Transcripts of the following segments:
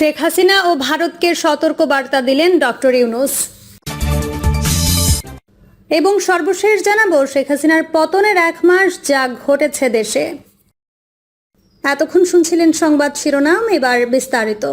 শেখ হাসিনা ও ভারতকে সতর্ক বার্তা দিলেন ডক্টর ইউনুস। এবং সর্বশেষ জানাব, শেখ হাসিনার পতনের এক মাস যা ঘটেছে দেশে। এতক্ষণ শুনছিলেন সংবাদ শিরোনাম, এবার বিস্তারিত।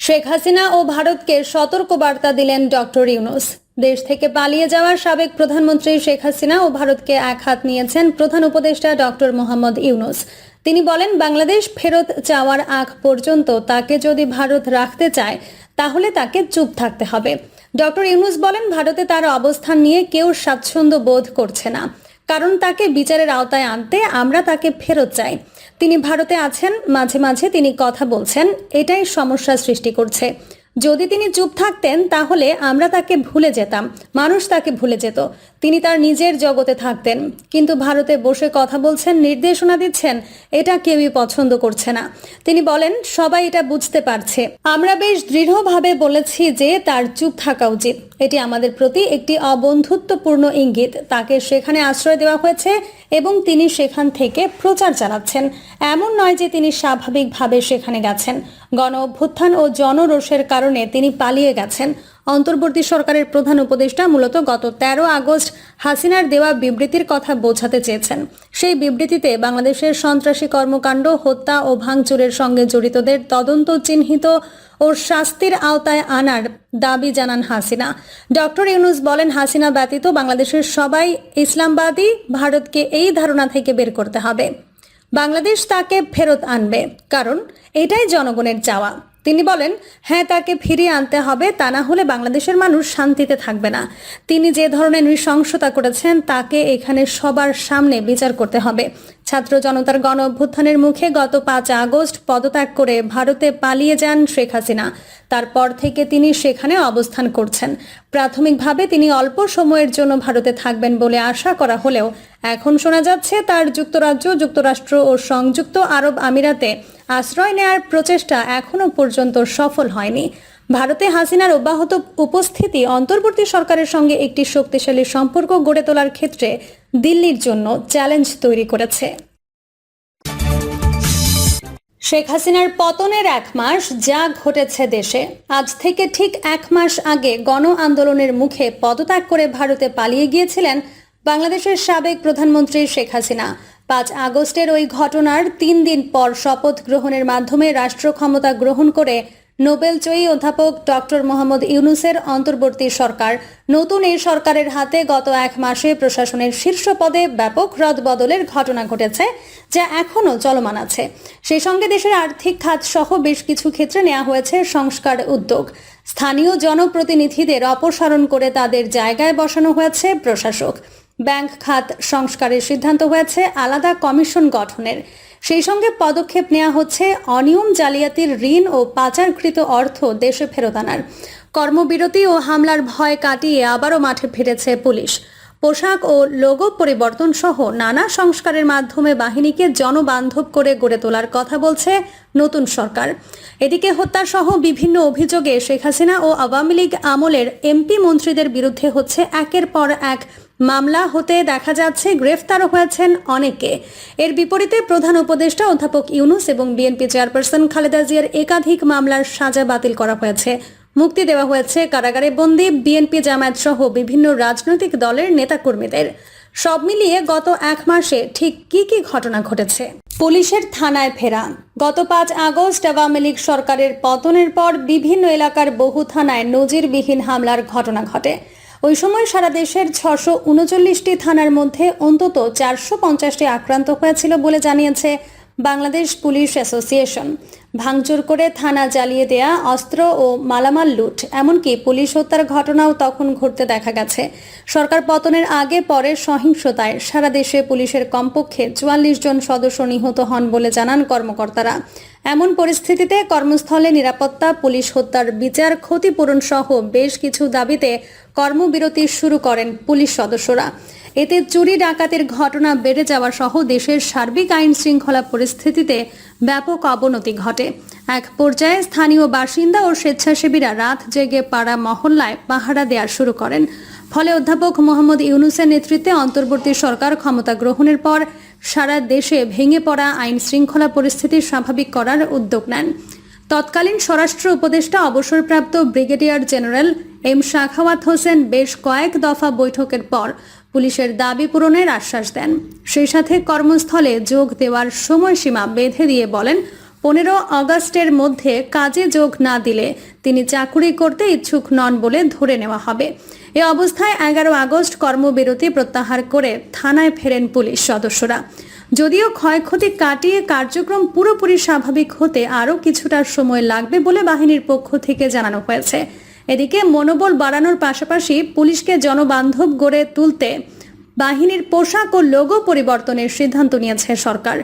শেখ হাসিনা ও ভারতকে সতর্ক বার্তা দিলেন ডক্টর ইউনুস। দেশ থেকে পালিয়ে যাওয়া সাবেক প্রধানমন্ত্রী শেখ হাসিনা ও ভারতকে এক হাত নিয়েছেন প্রধান উপদেষ্টা ডক্টর মোহাম্মদ ইউনুস। তিনি বলেন, বাংলাদেশ ফেরত চাওয়ার আগ পর্যন্ত তাকে যদি ভারত রাখতে চায়, তাহলে তাকে চুপ থাকতে হবে। ডক্টর ইউনুস বলেন, ভারতে তার অবস্থান নিয়ে কেউ স্বাচ্ছন্দ্য বোধ করছে না। কারণ তাকে বিচারের আওতায় আনতে আমরা তাকে ফেরত চাই। তিনি ভারতে আছেন, মাঝে মাঝে তিনি কথা বলছেন, এটাই সমস্যা সৃষ্টি করছে। যদি তিনি চুপ থাকতেন, তাহলে আমরা তাকে ভুলে যেতাম। মানুষ তাকে ভুলে যেত। তিনি তার নিজের জগতে থাকতেন, কিন্তু ভারতে বসে কথা বলছেন, নির্দেশনা দিচ্ছেন, এটা কেউই পছন্দ করছে না। তিনি বলেন, সবাই এটা বুঝতে পারছে। আমরা বেশ দৃঢ়ভাবে বলেছি যে তার চুপ থাকা উচিত। এটি আমাদের প্রতি একটি অবন্ধুত্বপূর্ণ ইঙ্গিত। তাকে সেখানে আশ্রয় দেওয়া হয়েছে এবং তিনি সেখান থেকে প্রচার চালাচ্ছেন। এমন নয় যে তিনি স্বাভাবিকভাবে সেখানে গেছেন। গণ অভ্যুত্থান ও জনরোষের কারণে তিনি পালিয়ে গেছেন। অন্তর্বর্তী সরকারের প্রধান উপদেষ্টা মূলত গত তেরো আগস্ট হাসিনার দেওয়া বিবৃতির কথা বোঝাতে চেয়েছেন। সেই বিবৃতিতে বাংলাদেশের সন্ত্রাসী কর্মকাণ্ড, হত্যা ও ভাঙচুরের সঙ্গে জড়িতদের তদন্ত চিহ্নিত ও শাস্তির আওতায় আনার দাবি জানান হাসিনা। ডক্টর ইউনুস বলেন, হাসিনা ব্যতীত বাংলাদেশের সবাই ইসলামবাদী, ভারতকে এই ধারণা থেকে বের করতে হবে। বাংলাদেশ তাকে ফেরত আনবে, কারণ এটাই জনগণের চাওয়া। তিনি বলেন হ্যাঁ তাকে ফিরিয়ে আনতে হবে, তা না হলে বাংলাদেশের মানুষ শান্তিতে থাকবে না। তিনি যে ধরনের নৃশংসতা করেছেন, তাকে এখানে সবার সামনে বিচার করতে হবে। ছাত্র জনতার গণ অভ্যুত্থানের মুখে গত পাঁচ আগস্ট পদত্যাগ করে ভারতে পালিয়ে যান শেখ হাসিনা। তারপর থেকে তিনি সেখানে অবস্থান করছেন। প্রাথমিকভাবে তিনি অল্প সময়ের জন্য ভারতে থাকবেন বলে আশা করা হলেও, এখন শোনা যাচ্ছে তার যুক্তরাজ্য, যুক্তরাষ্ট্র ও সংযুক্ত আরব আমিরাতে আশ্রয় নেয়ার প্রচেষ্টা এখনও পর্যন্ত সফল হয়নি। ভারতে হাসিনার অব্যাহত উপস্থিতি অন্তর্বর্তী সরকারের সঙ্গে একটি শক্তিশালী সম্পর্ক গড়ে তোলার ক্ষেত্রে দিল্লির জন্য চ্যালেঞ্জ তৈরি করেছে। শেখ হাসিনার পতনের এক মাস যা ঘটেছে দেশে। আজ থেকে ঠিক এক মাস আগে গণ আন্দোলনের মুখে পদত্যাগ করে ভারতে পালিয়ে গিয়েছিলেন বাংলাদেশের সাবেক প্রধানমন্ত্রী শেখ হাসিনা। পাঁচ আগস্টের ওই ঘটনার তিন দিন পর শপথ গ্রহণের মাধ্যমে রাষ্ট্র ক্ষমতা গ্রহণ করে নোবেল নোবেলজয়ী অধ্যাপক ডক্টর মোহাম্মদ ইউনুসের অন্তর্বর্তী সরকার। নতুন এই সরকারের হাতে গত এক মাসে প্রশাসনের শীর্ষ পদে ব্যাপক রদবদলের ঘটনা ঘটেছে, যা এখনও চলমান আছে। সেই সঙ্গে দেশের আর্থিক খাত সহ বেশ কিছু ক্ষেত্রে নেওয়া হয়েছে সংস্কার উদ্যোগ। স্থানীয় জনপ্রতিনিধিদের অপসারণ করে তাদের জায়গায় বসানো হয়েছে প্রশাসক। ব্যাংক খাত সংস্কারের সিদ্ধান্ত হয়েছে, আলাদা কমিশন গঠনের। সেই সঙ্গে পদক্ষেপ নেওয়া হচ্ছে অনিয়ম জালিয়াতির ঋণ ও পাচারকৃত অর্থ দেশে ফেরত আনার। কর্মবিরতি ও হামলার ভয় কাটিয়ে আবারও মাঠে ফিরেছে পুলিশ। পোশাক ও লোগো পরিবর্তন সহ নানা সংস্কারের মাধ্যমে বাহিনীকে জনবান্ধব করে গড়ে তোলার কথা বলছে নতুন সরকার। এদিকে হত্যা সহ বিভিন্ন অভিযোগে শেখ হাসিনা ও আওয়ামী লীগ আমলের এমপি মন্ত্রীদের বিরুদ্ধে হচ্ছে একের পর এক মামলা হতে দেখা যাচ্ছে, গ্রেফতারও হয়েছেন অনেকে। এর বিপরীতে প্রধান উপদেষ্টা অধ্যাপক ইউনুস এবং বিএনপি চেয়ারপারসন খালেদা জিয়ার একাধিক মামলার সাজা বাতিল করা হয়েছে। মুক্তি দেওয়া হয়েছে কারাগারে বন্দী বিএনপি জামায়াত সহ বিভিন্ন রাজনৈতিক দলের নেতাকর্মীদের। সব মিলিয়ে গত এক মাসে ঠিক কি কি ঘটনা ঘটেছে? পুলিশের থানায় ফেরা গত পাঁচ আগস্ট আওয়ামী লীগ সরকারের পতনের পর বিভিন্ন এলাকার বহু থানায় নজিরবিহীন হামলার ঘটনা ঘটে। ওই সময় সারা দেশের ছশো উনচল্লিশটি থানার মধ্যে অন্তত চারশো পঞ্চাশটি আক্রান্ত হয়েছিল বলে জানিয়েছে বাংলাদেশ পুলিশ অ্যাসোসিয়েশন। ভাঙচুর করে থানা জ্বালিয়ে দেয়া অস্ত্র ও মালামাল লুট, এমনকি পুলিশ হত্যার ঘটনাও তখন ঘটতে দেখা গেছে। সরকার পতনের আগে পরে সহিংসতায় সারা দেশে পুলিশের কমপক্ষে চুয়াল্লিশ জন সদস্য নিহত হন বলে জানান কর্মকর্তারা। এমন পরিস্থিতিতে কর্মস্থলে নিরাপত্তা, পুলিশ হত্যার বিচার ক্ষতিপূরণ সহ বেশ কিছু দাবিতে কর্মবিরতি শুরু করেন পুলিশ সদস্যরা। এতে চুরি ডাকাতের ঘটনা বেড়ে যাওয়া সহ দেশের সার্বিক আইন শৃঙ্খলা পরিস্থিতিতে ব্যাপক অবনতি ঘটে। এক পর্যায়ে স্থানীয় বাসিন্দা ও স্বেচ্ছাসেবীরা রাত জেগে পাড়া মহল্লায় পাহারা দেওয়া শুরু করেন। ফলে অধ্যাপক মোহাম্মদ ইউনুসের নেতৃত্বে অন্তর্বর্তী সরকার ক্ষমতা গ্রহণের পর সারা দেশে ভেঙে পড়া আইন শৃঙ্খলা পরিস্থিতি স্বাভাবিক করার উদ্যোগ নেন। তৎকালীন স্বরাষ্ট্র উপদেষ্টা অবসরপ্রাপ্ত brigadier general M Sakhawat Hossain বেশ কয়েক দফা বৈঠকের পর পুলিশের দাবি পূরণের আশ্বাস দেন। সেই সাথে কর্মস্থলে যোগ দেওয়ার সময়সীমা বেঁধে দিয়ে বলেন, পনেরো আগস্টের মধ্যে কাজে যোগ না দিলে তিনি চাকুরি করতে ইচ্ছুক নন বলে ধরে নেওয়া হবে। এ অবস্থায় এগারো আগস্ট কর্মবিরতি প্রত্যাহার করে থানায় ফেরেন পুলিশ সদস্যরা। যদিও ক্ষয়ক্ষতি কাটিয়ে কার্যক্রম পুরোপুরি স্বাভাবিক হতে আরও কিছুটা সময় লাগবে বলে বাহিনীর পক্ষ থেকে জানানো হয়েছে। এদিকে মনোবল বাড়ানোর পাশাপাশি পুলিশকে জনবান্ধব গড়ে তুলতে বাহিনীর পোশাক ও লোগো পরিবর্তনের সিদ্ধান্ত নিয়েছে সরকার।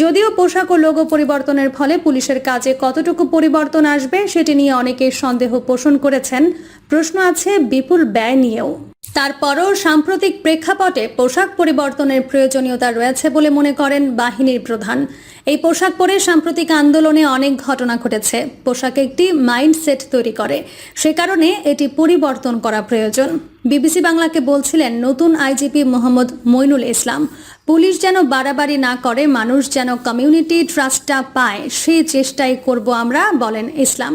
যদিও পোশাক ও লোগো পরিবর্তনের ফলে পুলিশের কাজে কতটুকু পরিবর্তন আসবে সেটি নিয়ে অনেকে সন্দেহ পোষণ করেছেন। প্রশ্ন আছে, বিপুল ব্যয় নিয়েও। তারপরও সাম্প্রতিক প্রেক্ষাপটে পোশাক পরিবর্তনের প্রয়োজনীয়তা রয়েছে বলে মনে করেন বাহিনীর প্রধান। এই পোশাক পরে সাম্প্রতিক আন্দোলনে অনেক ঘটনা ঘটেছে। পোশাক একটি মাইন্ডসেট তৈরি করে। সে কারণে এটি পরিবর্তন করা প্রয়োজন। বিবিসি বাংলাকে বলছিলেন, নতুন আইজিপি মোহাম্মদ মইনুল ইসলাম। পুলিশ যেন বাড়াবাড়ি না করে, মানুষ যেন কমিউনিটি ট্রাস্টটা পায় সেই চেষ্টাই করব আমরা, বলেন ইসলাম।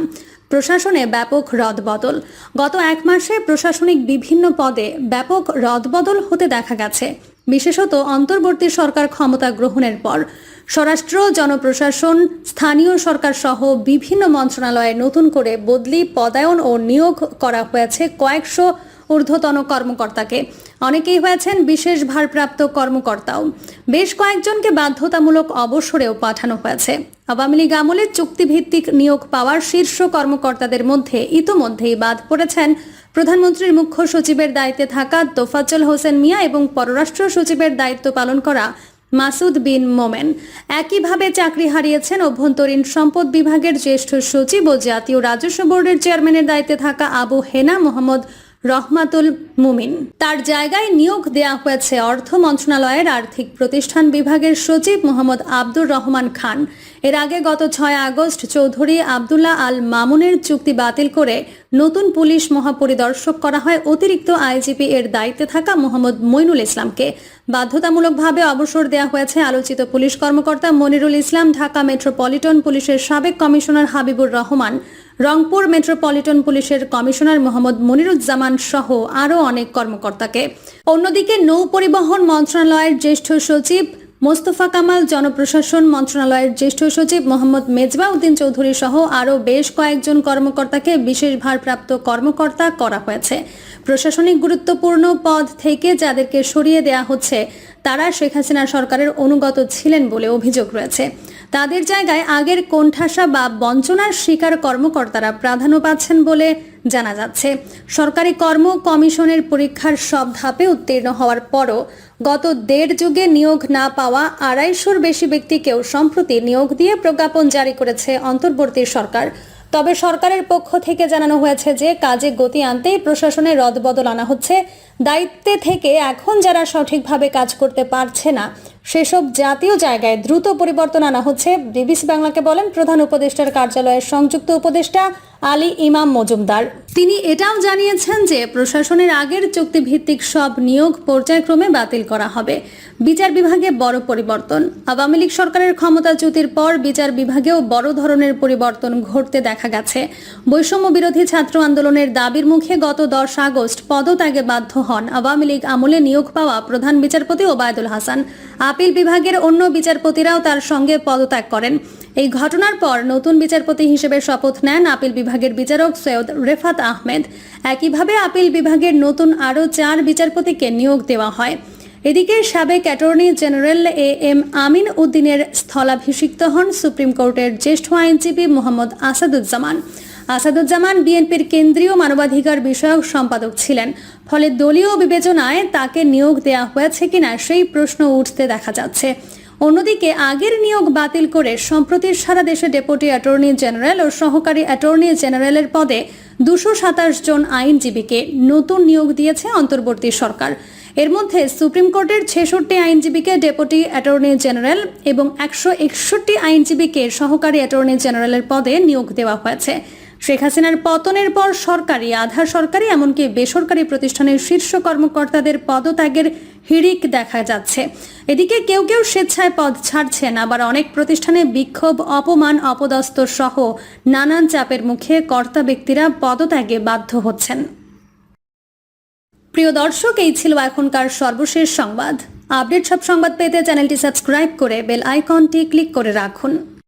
প্রশাসনে ব্যাপক রদবদল। গত এক মাসে প্রশাসনিক বিভিন্ন পদে ব্যাপক রদবদল হতে দেখা গেছে। বিশেষত অন্তর্বর্তী সরকার ক্ষমতা গ্রহণের পর স্বরাষ্ট্র, জনপ্রশাসন, স্থানীয় সরকার সহ বিভিন্ন মন্ত্রণালয়ে নতুন করে বদলি, পদায়ন ও নিয়োগ করা হয়েছে কয়েকশো ঊর্ধ্বতন কর্মকর্তাকে। অনেকেই হয়েছেন বিশেষ ভারপ্রাপ্ত কর্মকর্তাও। বেশ কয়েকজনকে বাধ্যতামূলক অবসরেও পাঠানো হয়েছে। আওয়ামী লীগ আমলে চুক্তিভিত্তিক নিয়োগ পাওয়ার শীর্ষ কর্মকর্তাদের মধ্যে ইতোমধ্যেই বাদ পড়েছেন প্রধানমন্ত্রীর মুখ্য সচিবের দায়িত্বে থাকা তোফাজ্জল হোসেন মিয়া এবং পররাষ্ট্র সচিবের দায়িত্ব পালন করা মাসুদ বিন মোমেন। একইভাবে চাকরি হারিয়েছেন অভ্যন্তরীণ সম্পদ বিভাগের জ্যেষ্ঠ সচিব ও জাতীয় রাজস্ব বোর্ডের চেয়ারম্যানের দায়িত্বে থাকা আবু হেনা মোহাম্মদ রহমাতুল মুমিন। তার জায়গায় নিয়োগ দেয়া হয়েছে অর্থ মন্ত্রণালয়ের আর্থিক প্রতিষ্ঠান বিভাগের সচিব মোহাম্মদ আব্দুর রহমান খান। এর আগে গত ছয় আগস্ট চৌধুরী আবদুল্লাহ আল মামুনের চুক্তি বাতিল করে নতুন পুলিশ মহাপরিদর্শক করা হয়। অতিরিক্ত আইজিপি এর দায়িত্বে থাকা মোহাম্মদ মইনুল ইসলামকে। বাধ্যতামূলকভাবে অবসর দেওয়া হয়েছে আলোচিত পুলিশ কর্মকর্তা মনিরুল ইসলাম, ঢাকা মেট্রোপলিটন পুলিশের সাবেক কমিশনার হাবিবুর রহমান, রংপুর মেট্রোপলিটন পুলিশের কমিশনার মোহাম্মদ মনিরুজ্জামান সহ আরও অনেক কর্মকর্তাকে। অন্যদিকে নৌ পরিবহন মন্ত্রণালয়ের জ্যেষ্ঠ সচিব মোস্তফা কামাল জনপ্রশাসন মন্ত্রণালয়ের জ্যেষ্ঠ সচিব মোহাম্মদ মেজবা উদ্দিন চৌধুরী সহ আরও বেশ কয়েকজন কর্মকর্তাকে বিশেষ ভারপ্রাপ্ত কর্মকর্তা করা হয়েছে। প্রশাসনিক গুরুত্বপূর্ণ পদ থেকে যাদেরকে সরিয়ে দেয়া হচ্ছে তারা শেখ হাসিনা সরকারের অনুগত ছিলেন বলে অভিযোগ রয়েছে। তাদের জায়গায় আগের কোণঠাসা বা বঞ্চনার শিকার কর্মকর্তারা প্রাধান্য পাচ্ছেন বলে জানা যাচ্ছে। সরকারি কর্ম কমিশনের পরীক্ষার সব ধাপে উত্তীর্ণ হওয়ার পরও গত দেড় যুগে নিয়োগ না পাওয়া আড়াইশোর বেশি ব্যক্তিকেও সম্প্রতি নিয়োগ দিয়ে প্রজ্ঞাপন জারি করেছে অন্তর্বর্তী সরকার। তবে সরকারের পক্ষ থেকে জানানো হয়েছে যে কাজে গতি আনতেই প্রশাসনে রদবদল আনা হচ্ছে। দায়িত্বে থেকে এখন যারা সঠিকভাবে কাজ করতে পারছে না, সেসব জাতীয় জায়গায় দ্রুত পরিবর্তন আনা হচ্ছে। বিবিসি বাংলাকে বলেন, প্রধান উপদেষ্টার কার্যালয়ের সংযুক্ত উপদেষ্টা আলী ইমাম মজুমদার। তিনি এটাও জানিয়েছেন যে, প্রশাসনের আগের চুক্তিভিত্তিক সব নিয়োগ পর্যায়ক্রমে বাতিল করা হবে। বিচার বিভাগে বড় পরিবর্তন। আওয়ামী লীগ সরকারের ক্ষমতাচ্যুতির পর বিচার বিভাগেও বড় ধরনের পরিবর্তন ঘটতে দেখা গেছে। বৈষম্য বিরোধী ছাত্র আন্দোলনের দাবির মুখে গত দশ আগস্ট পদত্যাগে বাধ্য হন। আওয়ামী লীগ আমলে নিয়োগ পাওয়া প্রধান বিচারপতি ওবায়দুল হাসান। আপিল বিভাগের অন্য বিচারপতিরাও তার সঙ্গে পদত্যাগ করেন। এই ঘটনার পর নতুন বিচারপতি হিসেবে শপথ নেন আপিল বিভাগের বিচারক সৈয়দ রেফাত আহমেদ। একইভাবে আপিল বিভাগের নতুন আরও চার বিচারপতিকে নিয়োগ দেওয়া হয়। এদিকে সাবেক অ্যাটর্নি জেনারেল এ এম আমিন উদ্দিনের স্থলাভিষিক্ত হন সুপ্রিম কোর্টের জ্যেষ্ঠ আইনজীবী মোহাম্মদ আসাদুজ্জামান। আসাদুজ্জামান বিএনপির কেন্দ্রীয় মানবাধিকার বিষয়ক সম্পাদক ছিলেন। ফলে দলীয় বিবেচনায় তাকে নিয়োগ দেওয়া হয়েছে কিনা সেই প্রশ্ন উঠতে দেখা যাচ্ছে। অন্যদিকে আগের নিয়োগ বাতিল করে সম্প্রতি সারা দেশে ডেপুটি অ্যাটর্নি জেনারেল ও সহকারী অ্যাটর্নি জেনারেলের পদে দুশো সাতাশ জন আইনজীবীকে নতুন নিয়োগ দিয়েছে অন্তর্বর্তী সরকার। এর মধ্যে সুপ্রিম কোর্টের ছেষট্টি আইনজীবীকে ডেপুটি অ্যাটর্নি জেনারেল এবং একশো একষট্টি আইনজীবীকে সহকারী অ্যাটর্নি জেনারেলের পদে নিয়োগ দেওয়া হয়েছে। শেখ হাসিনার পতনের পর সরকারি আধা সরকারি, এমনকি বেসরকারি প্রতিষ্ঠানের শীর্ষ কর্মকর্তাদের পদত্যাগের হিড়িক দেখা যাচ্ছে। এদিকে কেউ কেউ স্বেচ্ছায় পদ ছাড়ছেন, আবার অনেক প্রতিষ্ঠানে বিক্ষোভ, অপমান, অপদস্থ সহ নানান চাপের মুখে কর্তা ব্যক্তিরা পদত্যাগে বাধ্য হচ্ছেন। প্রিয় দর্শক, এই ছিল এখনকার সর্বশেষ সংবাদ। আপডেট সব সংবাদ পেতে চ্যানেলটি সাবস্ক্রাইব করে বেল আইকনটি ক্লিক করে রাখুন।